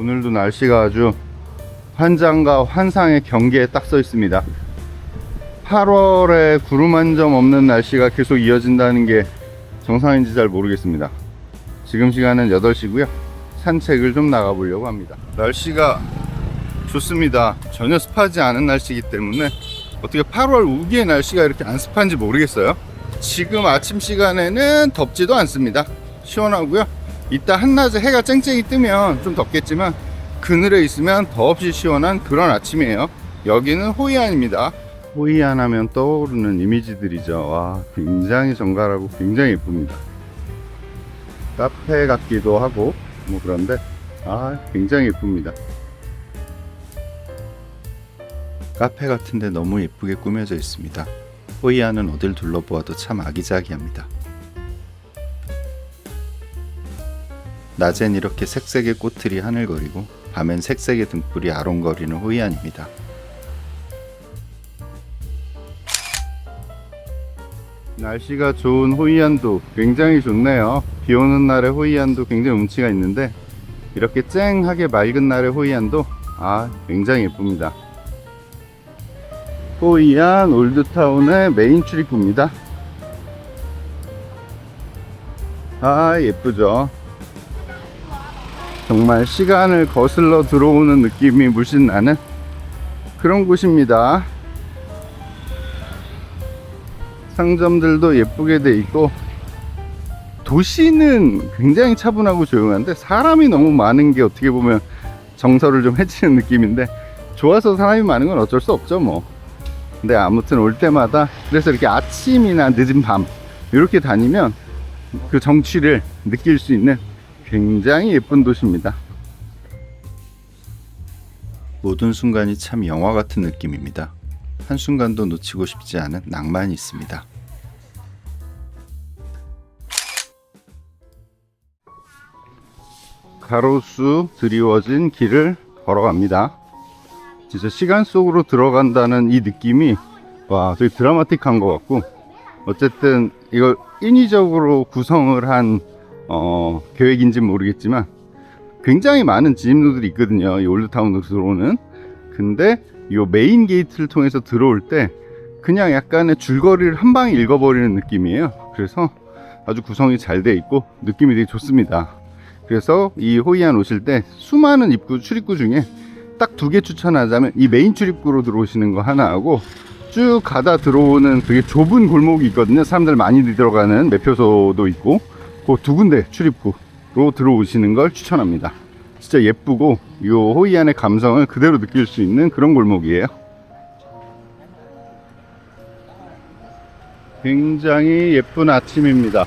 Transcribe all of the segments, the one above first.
오늘도 날씨가 아주 환장과 환상의 경계에 딱 서 있습니다. 8월에 구름 한 점 없는 날씨가 계속 이어진다는 게 정상인지 잘 모르겠습니다. 지금 시간은 8시고요. 산책을 좀 나가보려고 합니다. 날씨가 좋습니다. 전혀 습하지 않은 날씨이기 때문에 어떻게 8월 우기의 날씨가 이렇게 안 습한지 모르겠어요. 지금 아침 시간에는 덥지도 않습니다. 시원하고요. 이따 한낮에 해가 쨍쨍이 뜨면 좀 덥겠지만 그늘에 있으면 더없이 시원한 그런 아침이에요. 여기는 호이안입니다. 호이안 하면 떠오르는 이미지들이죠. 와, 굉장히 정갈하고 굉장히 예쁩니다. 카페 같기도 하고 뭐 그런데 아, 굉장히 예쁩니다. 카페 같은데 너무 예쁘게 꾸며져 있습니다. 호이안은 어딜 둘러보아도 참 아기자기합니다. 낮엔 이렇게 색색의 꽃들이 하늘거리고 밤엔 색색의 등불이 아롱거리는 호이안입니다. 날씨가 좋은 호이안도 굉장히 좋네요. 비 오는 날에 호이안도 굉장히 운치가 있는데 이렇게 쨍하게 맑은 날의 호이안도 아 굉장히 예쁩니다. 호이안 올드타운의 메인 출입구입니다. 아 예쁘죠. 정말 시간을 거슬러 들어오는 느낌이 물씬 나는 그런 곳입니다. 상점들도 예쁘게 돼 있고 도시는 굉장히 차분하고 조용한데 사람이 너무 많은 게 어떻게 보면 정서를 좀 해치는 느낌인데 좋아서 사람이 많은 건 어쩔 수 없죠 뭐. 근데 아무튼 올 때마다 그래서 이렇게 아침이나 늦은 밤 이렇게 다니면 그 정취를 느낄 수 있는 굉장히 예쁜 도시입니다. 모든 순간이 참 영화 같은 느낌입니다. 한순간도 놓치고 싶지 않은 낭만이 있습니다. 가로수 드리워진 길을 걸어갑니다. 진짜 시간 속으로 들어간다는 이 느낌이 와 되게 드라마틱한 것 같고 어쨌든 이걸 인위적으로 구성을 한 어, 계획인지는 모르겠지만 굉장히 많은 진입로들이 있거든요. 이 올드타운으로 들어오는. 근데 이 메인 게이트를 통해서 들어올 때 그냥 약간의 줄거리를 한 방에 읽어버리는 느낌이에요. 그래서 아주 구성이 잘 돼 있고 느낌이 되게 좋습니다. 그래서 이 호이안 오실 때 수많은 입구 출입구 중에 딱 두 개 추천하자면 이 메인 출입구로 들어오시는 거 하나하고 쭉 가다 들어오는 되게 좁은 골목이 있거든요. 사람들 많이 들어가는 매표소도 있고 그 두 군데 출입구로 들어오시는 걸 추천합니다. 진짜 예쁘고 이 호이안의 감성을 그대로 느낄 수 있는 그런 골목이에요. 굉장히 예쁜 아침입니다.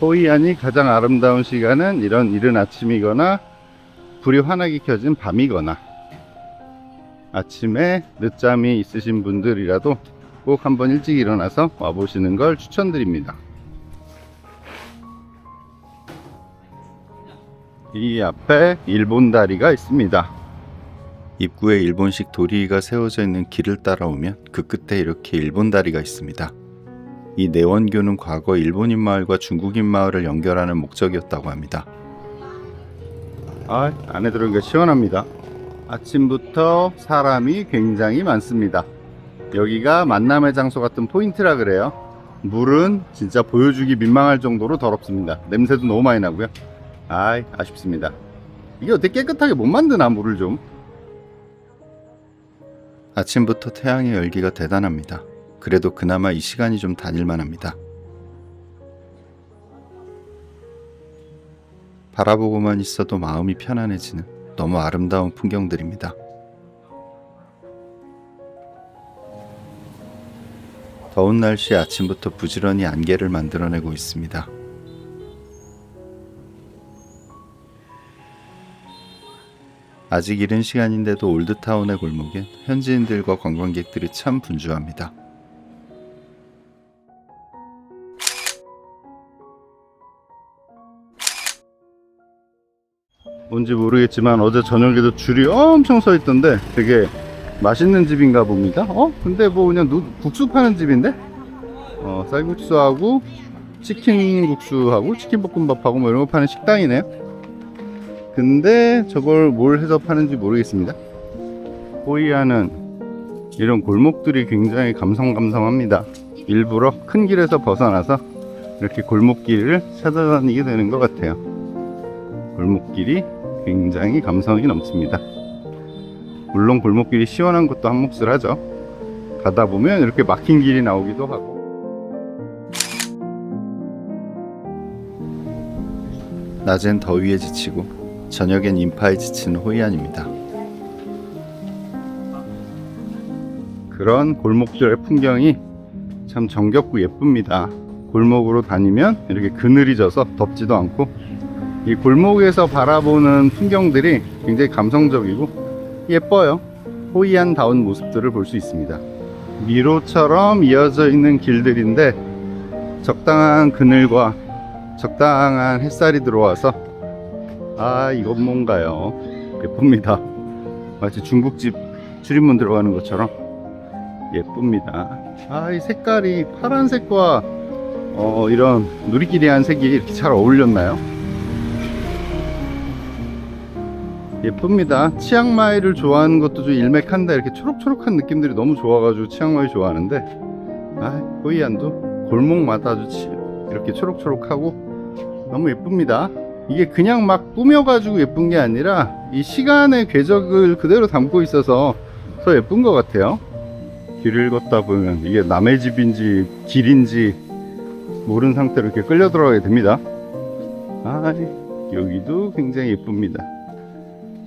호이안이 가장 아름다운 시간은 이런 이른 아침이거나 불이 환하게 켜진 밤이거나 아침에 늦잠이 있으신 분들이라도 꼭 한번 일찍 일어나서 와보시는 걸 추천드립니다. 이 앞에 일본 다리가 있습니다. 입구에 일본식 도리가 세워져 있는 길을 따라오면 그 끝에 이렇게 일본 다리가 있습니다. 이 내원교는 과거 일본인 마을과 중국인 마을을 연결하는 목적이었다고 합니다. 아, 안에 들어오니까 시원합니다. 아침부터 사람이 굉장히 많습니다. 여기가 만남의 장소 같은 포인트라 그래요. 물은 진짜 보여주기 민망할 정도로 더럽습니다. 냄새도 너무 많이 나고요. 아이, 아쉽습니다. 이게 어떻게 깨끗하게 못 만드나, 물을 좀. 아침부터 태양의 열기가 대단합니다. 그래도 그나마 이 시간이 좀 다닐만 합니다. 바라보고만 있어도 마음이 편안해지는 너무 아름다운 풍경들입니다. 더운 날씨 아침부터 부지런히 안개를 만들어내고 있습니다. 아직 이른 시간인데도 올드타운의 골목엔 현지인들과 관광객들이 참 분주합니다. 뭔지 모르겠지만 어제 저녁에도 줄이 엄청 서 있던데 되게 맛있는 집인가 봅니다. 어? 근데 뭐 그냥 누, 국수 파는 집인데? 어, 쌀국수하고 치킨 국수하고 치킨 볶음밥하고 뭐 이런 거 파는 식당이네요. 근데 저걸 뭘 해서 파는지 모르겠습니다. 호이안은 이런 골목들이 굉장히 감성감성합니다. 일부러 큰 길에서 벗어나서 이렇게 골목길을 찾아다니게 되는 것 같아요. 골목길이 굉장히 감성이 넘칩니다. 물론 골목길이 시원한 것도 한 몫을 하죠. 가다 보면 이렇게 막힌 길이 나오기도 하고. 낮엔 더위에 지치고 저녁엔 인파에 지치는 호이안입니다. 그런 골목들의 풍경이 참 정겹고 예쁩니다. 골목으로 다니면 이렇게 그늘이 져서 덥지도 않고 이 골목에서 바라보는 풍경들이 굉장히 감성적이고 예뻐요. 호이안다운 모습들을 볼 수 있습니다. 미로처럼 이어져 있는 길들인데 적당한 그늘과 적당한 햇살이 들어와서 아 이건 뭔가요? 예쁩니다. 마치 중국집 출입문 들어가는 것처럼 예쁩니다. 아 이 색깔이 파란색과 어, 이런 누리끼리한 색이 이렇게 잘 어울렸나요? 예쁩니다. 치앙마이를 좋아하는 것도 좀 일맥한데 이렇게 초록초록한 느낌들이 너무 좋아가지고 치앙마이 좋아하는데 아 호이안도 골목마다 아주 치- 이렇게 초록초록하고 너무 예쁩니다. 이게 그냥 막 꾸며가지고 예쁜 게 아니라 이 시간의 궤적을 그대로 담고 있어서 더 예쁜 것 같아요. 길을 걷다 보면 이게 남의 집인지 길인지 모르는 상태로 이렇게 끌려 들어가게 됩니다. 아, 여기도 굉장히 예쁩니다.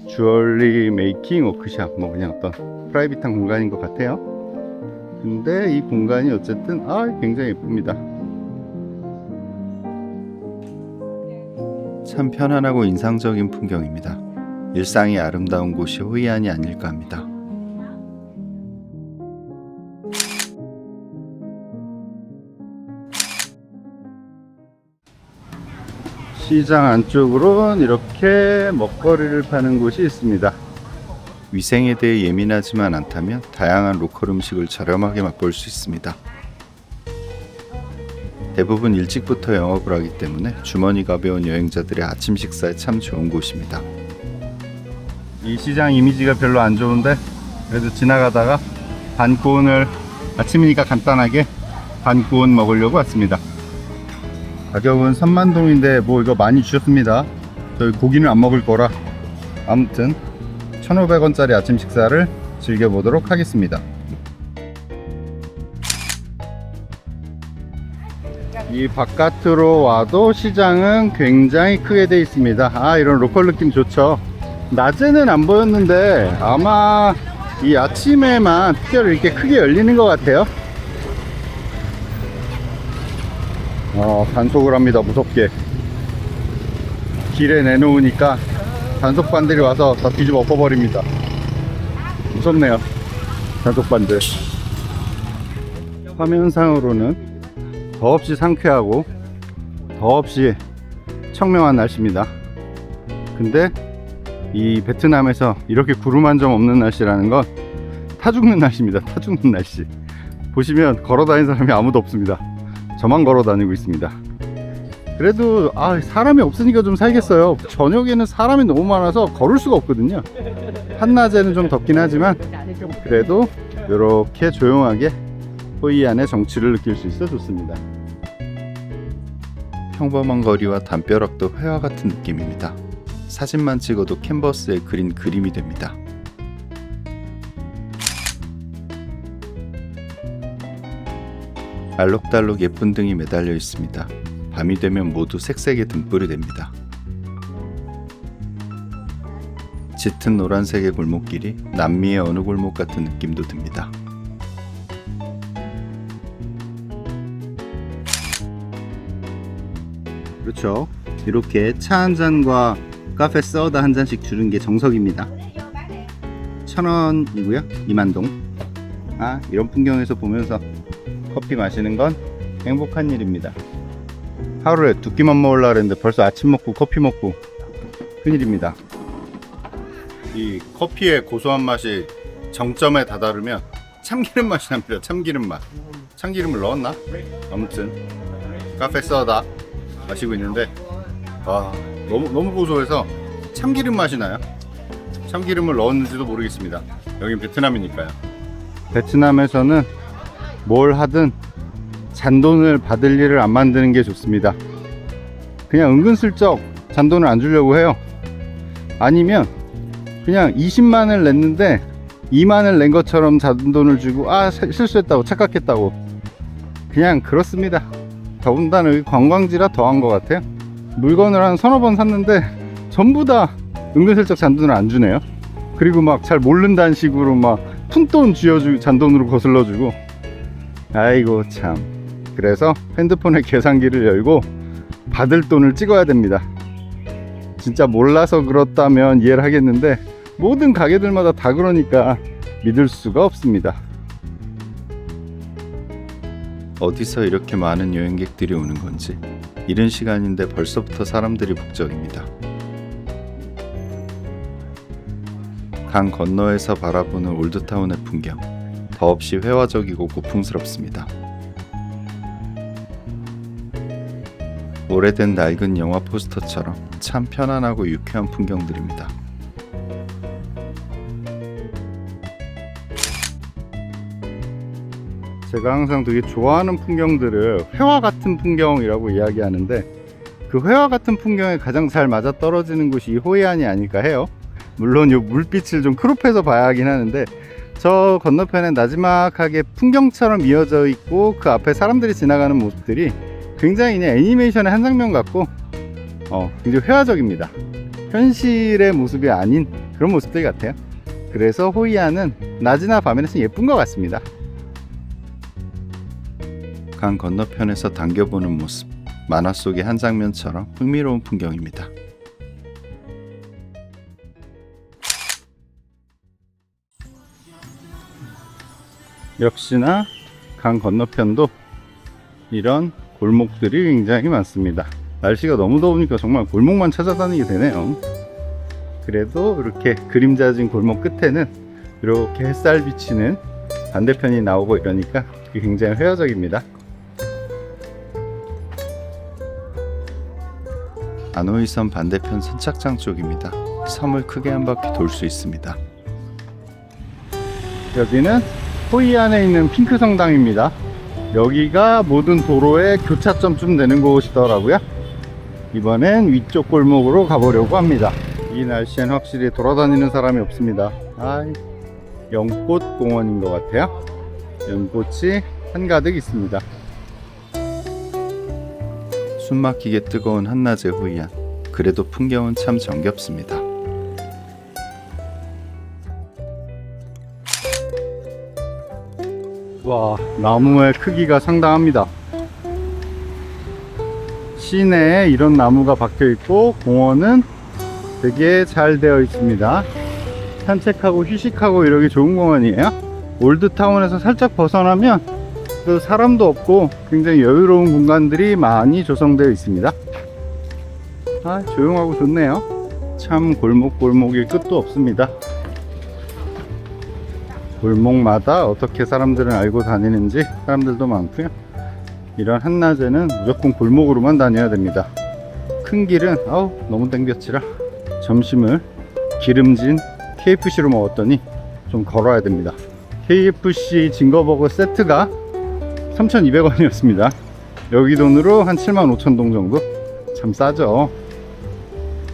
주얼리 메이킹 워크샵, 뭐 그냥 어떤 프라이빗한 공간인 것 같아요. 근데 이 공간이 어쨌든 아, 굉장히 예쁩니다. 참 편안하고 인상적인 풍경입니다. 일상이 아름다운 곳이 호이안이 아닐까 합니다. 시장 안쪽으로는 이렇게 먹거리를 파는 곳이 있습니다. 위생에 대해 예민하지만 않다면 다양한 로컬 음식을 저렴하게 맛볼 수 있습니다. 대부분 일찍부터 영업을 하기 때문에 주머니 가벼운 여행자들의 아침 식사에 참 좋은 곳입니다. 이 시장 이미지가 별로 안 좋은데 그래도 지나가다가 반구운을 아침이니까 간단하게 반구운 먹으려고 왔습니다. 가격은 3만 동인데 뭐 이거 많이 주셨습니다. 저희 고기는 안 먹을 거라 아무튼 1,500원짜리 아침 식사를 즐겨보도록 하겠습니다. 이 바깥으로 와도 시장은 굉장히 크게 되어 있습니다. 아 이런 로컬 느낌 좋죠. 낮에는 안 보였는데 아마 이 아침에만 특별히 이렇게 크게 열리는 것 같아요. 어, 단속을 합니다. 무섭게. 길에 내놓으니까 단속반들이 와서 다 뒤집어 엎어버립니다. 무섭네요. 단속반들. 화면상으로는 더없이 상쾌하고 더없이 청명한 날씨입니다. 근데 이 베트남에서 이렇게 구름 한 점 없는 날씨라는 건 타 죽는 날씨입니다. 타 죽는 날씨. 보시면 걸어 다니는 사람이 아무도 없습니다. 저만 걸어 다니고 있습니다. 그래도 아 사람이 없으니까 좀 살겠어요. 저녁에는 사람이 너무 많아서 걸을 수가 없거든요. 한낮에는 좀 덥긴 하지만 그래도 이렇게 조용하게 호이 안의 정취를 느낄 수 있어 좋습니다. 평범한 거리와 담벼락도 회화 같은 느낌입니다. 사진만 찍어도 캔버스에 그린 그림이 됩니다. 알록달록 예쁜 등이 매달려 있습니다. 밤이 되면 모두 색색의 등불이 됩니다. 짙은 노란색의 골목길이 남미의 어느 골목 같은 느낌도 듭니다. 그렇죠. 이렇게 차 한 잔과 카페 소다 한 잔씩 주는 게 정석입니다. 천 원이고요. 이만동. 아 이런 풍경에서 보면서 커피 마시는 건 행복한 일입니다. 하루에 두 끼만 먹으려고 했는데 벌써 아침 먹고 커피 먹고 큰일입니다. 이 커피의 고소한 맛이 정점에 다다르면 참기름 맛이 납니다. 참기름 맛. 참기름을 넣었나? 아무튼 카페 써다 마시고 있는데 와 너무 너무 고소해서 참기름 맛이 나요. 참기름을 넣었는지도 모르겠습니다. 여긴 베트남이니까요. 베트남에서는 뭘 하든 잔돈을 받을 일을 안 만드는 게 좋습니다. 그냥 은근슬쩍 잔돈을 안 주려고 해요. 아니면 그냥 20만을 냈는데 2만을 낸 것처럼 잔돈을 주고 아 실- 실수했다고 착각했다고 그냥 그렇습니다. 더군다나 여기 관광지라 더한 것 같아요. 물건을 한 서너 번 샀는데 전부 다 은근슬쩍 잔돈을 안 주네요. 그리고 막 잘 모른다는 식으로 막 푼돈 쥐어주고 잔돈으로 거슬러주고 아이고 참 그래서 핸드폰에 계산기를 열고 받을 돈을 찍어야 됩니다. 진짜 몰라서 그렇다면 이해를 하겠는데 모든 가게들마다 다 그러니까 믿을 수가 없습니다. 어디서 이렇게 많은 여행객들이 오는 건지 이른 시간인데 벌써부터 사람들이 북적입니다. 강 건너에서 바라보는 올드타운의 풍경 더없이 회화적이고 고풍스럽습니다. 오래된 낡은 영화 포스터처럼 참 편안하고 유쾌한 풍경들입니다. 제가 항상 되게 좋아하는 풍경들을 회화 같은 풍경이라고 이야기하는데 그 회화 같은 풍경에 가장 잘 맞아 떨어지는 곳이 이 호이안이 아닐까 해요. 물론 이 물빛을 좀 크롭해서 봐야 하긴 하는데 저 건너편에 나지막하게 풍경처럼 이어져 있고 그 앞에 사람들이 지나가는 모습들이 굉장히 애니메이션의 한 장면 같고 어, 굉장히 회화적입니다. 현실의 모습이 아닌 그런 모습들 같아요. 그래서 호이안은 낮이나 밤에는 참 예쁜 것 같습니다. 강 건너편에서 당겨보는 모습 만화 속의 한 장면처럼 흥미로운 풍경입니다. 역시나 강 건너편도 이런 골목들이 굉장히 많습니다. 날씨가 너무 더우니까 정말 골목만 찾아다니게 되네요. 그래도 이렇게 그림자진 골목 끝에는 이렇게 햇살 비치는 반대편이 나오고 이러니까 굉장히 회화적입니다. 아노이섬 반대편 선착장 쪽입니다. 섬을 크게 한 바퀴 돌 수 있습니다. 여기는 호이 안에 있는 핑크 성당입니다. 여기가 모든 도로의 교차점쯤 되는 곳이더라고요. 이번엔 위쪽 골목으로 가보려고 합니다. 이 날씨엔 확실히 돌아다니는 사람이 없습니다. 아, 연꽃 공원인 것 같아요. 연꽃이 한가득 있습니다. 숨막히게 뜨거운 한낮의 호이안. 그래도 풍경은 참 정겹습니다. 와, 나무의 크기가 상당합니다. 시내에 이런 나무가 박혀 있고 공원은 되게 잘 되어 있습니다. 산책하고 휴식하고 이러기 좋은 공원이에요. 올드타운에서 살짝 벗어나면 그 사람도 없고 굉장히 여유로운 공간들이 많이 조성되어 있습니다. 아, 조용하고 좋네요. 참 골목골목일 끝도 없습니다. 골목마다 어떻게 사람들은 알고 다니는지 사람들도 많고요. 이런 한낮에는 무조건 골목으로만 다녀야 됩니다. 큰 길은 아우 너무 땡볕이라 점심을 기름진 KFC로 먹었더니 좀 걸어야 됩니다. KFC 징거버거 세트가 3,200원이었습니다. 여기 돈으로 한 75,000동 정도? 참 싸죠.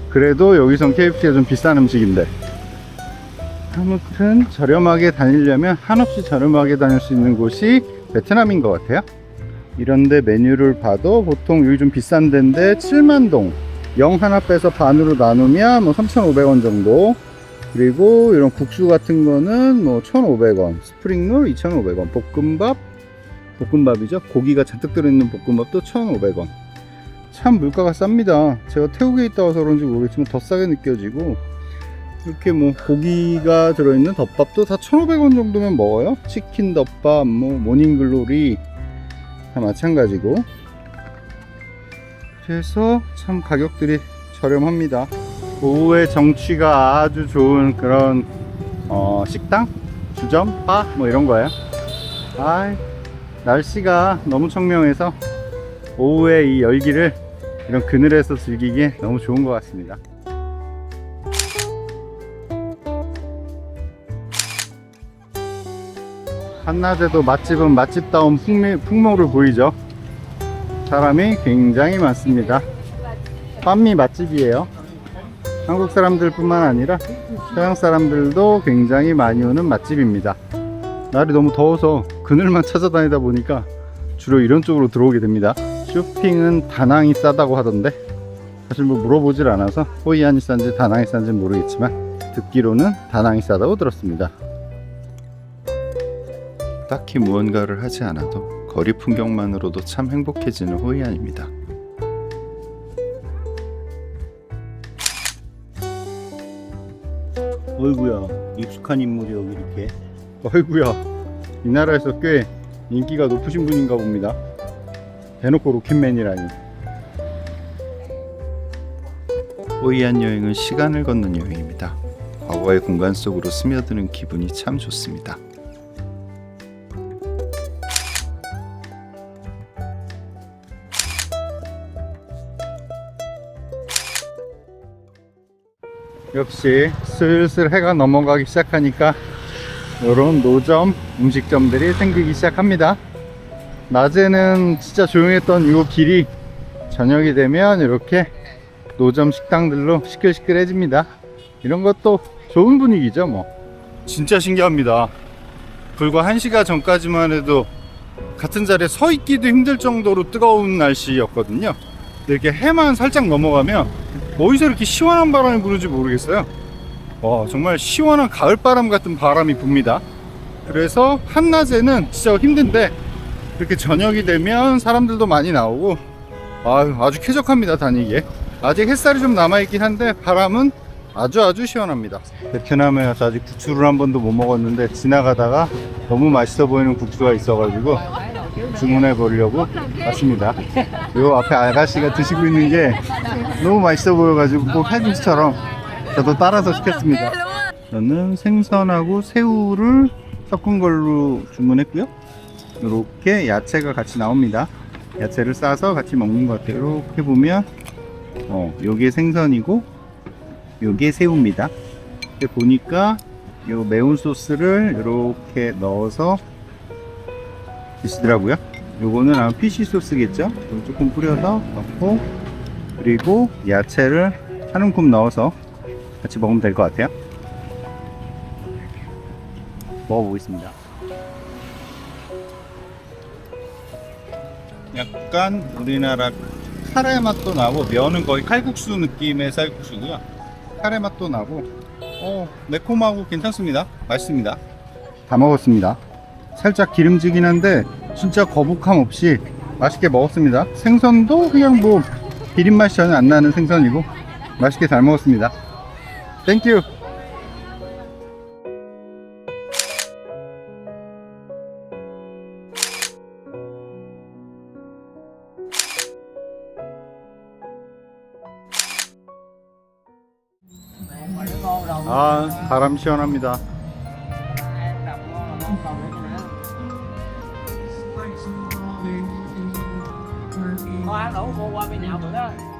그래도 여기선 KFC가 좀 비싼 음식인데 아무튼 저렴하게 다니려면 한없이 저렴하게 다닐 수 있는 곳이 베트남인 것 같아요. 이런데 메뉴를 봐도 보통 여기 좀 비싼 데인데 7만동. 영 하나 빼서 반으로 나누면 뭐 3,500원 정도. 그리고 이런 국수 같은 거는 뭐 1,500원 스프링롤 2,500원 볶음밥? 볶음밥이죠. 고기가 잔뜩 들어있는 볶음밥도 1,500원. 참 물가가 쌉니다. 제가 태국에 있다 와서 그런지 모르겠지만 더 싸게 느껴지고 이렇게 뭐 고기가 들어있는 덮밥도 다 1,500원 정도면 먹어요. 치킨 덮밥, 뭐 모닝글로리 다 마찬가지고. 그래서 참 가격들이 저렴합니다. 오후에 정취가 아주 좋은 그런 어, 식당, 주점, 바 뭐 이런 거예요. 아, 날씨가 너무 청명해서 오후에 이 열기를 이런 그늘에서 즐기기에 너무 좋은 것 같습니다. 한낮에도 맛집은 맛집다운 풍미, 풍모를 보이죠. 사람이 굉장히 많습니다. 빤미 맛집이에요. 한국 사람들 뿐만 아니라 서양 사람들도 굉장히 많이 오는 맛집입니다. 날이 너무 더워서 그늘만 찾아다니다 보니까 주로 이런 쪽으로 들어오게 됩니다. 쇼핑은 다낭이 싸다고 하던데 사실 뭐 물어보질 않아서 호이안이 싼지 다낭이 싼지 모르겠지만 듣기로는 다낭이 싸다고 들었습니다. 딱히 무언가를 하지 않아도 거리 풍경만으로도 참 행복해지는 호이안입니다. 어이구야 익숙한 인물이 여기 이렇게. 어이구야 이 나라에서 꽤 인기가 높으신 분인가 봅니다. 대놓고 로켓맨이라니. 호이안 여행은 시간을 걷는 여행입니다. 과거의 공간 속으로 스며드는 기분이 참 좋습니다 역시 슬슬 해가 넘어가기 시작하니까 이런 노점 음식점들이 생기기 시작합니다. 낮에는 진짜 조용했던 이 길이 저녁이 되면 이렇게 노점 식당들로 시끌시끌해집니다. 이런 것도 좋은 분위기죠 뭐. 진짜 신기합니다. 불과 1시간 전까지만 해도 같은 자리에 서 있기도 힘들 정도로 뜨거운 날씨였거든요 이렇게 해만 살짝 넘어가면 어디서 이렇게 시원한 바람이 부는지 모르겠어요. 와, 정말 시원한 가을바람 같은 바람이 붑니다. 그래서 한낮에는 진짜 힘든데 이렇게 저녁이 되면 사람들도 많이 나오고 아유, 아주 쾌적합니다 다니기에. 아직 햇살이 좀 남아있긴 한데 바람은 아주 아주 시원합니다. 베트남에 가서 아직 국수를 한 번도 못 먹었는데 지나가다가 너무 맛있어 보이는 국수가 있어가지고 주문해 보려고 왔습니다. 요 앞에 아가씨가 드시고 있는 게 너무 맛있어 보여가지고 꼭 칼국수처럼 저도 따라서 시켰습니다. 저는 생선하고 새우를 섞은 걸로 주문했고요. 이렇게 야채가 같이 나옵니다. 야채를 싸서 같이 먹는 것 같아요. 이렇게 보면 어, 요게 생선이고 요게 새우입니다. 이렇게 보니까 요 매운 소스를 이렇게 넣어서 드시더라고요. 요거는 아마 피시 소스겠죠? 조금 뿌려서 넣고 그리고 야채를 한 움큼 넣어서 같이 먹으면 될 것 같아요. 먹어보겠습니다. 약간 우리나라 카레 맛도 나고 면은 거의 칼국수 느낌의 쌀국수고요. 카레 맛도 나고 어, 매콤하고 괜찮습니다. 맛있습니다. 다 먹었습니다. 살짝 기름지긴 한데 진짜 거북함 없이 맛있게 먹었습니다. 생선도 그냥 뭐 비린 맛이 전혀 안 나는 생선이고 맛있게 잘 먹었습니다. 땡큐. 아 바람 시원합니다. Đâu có mua!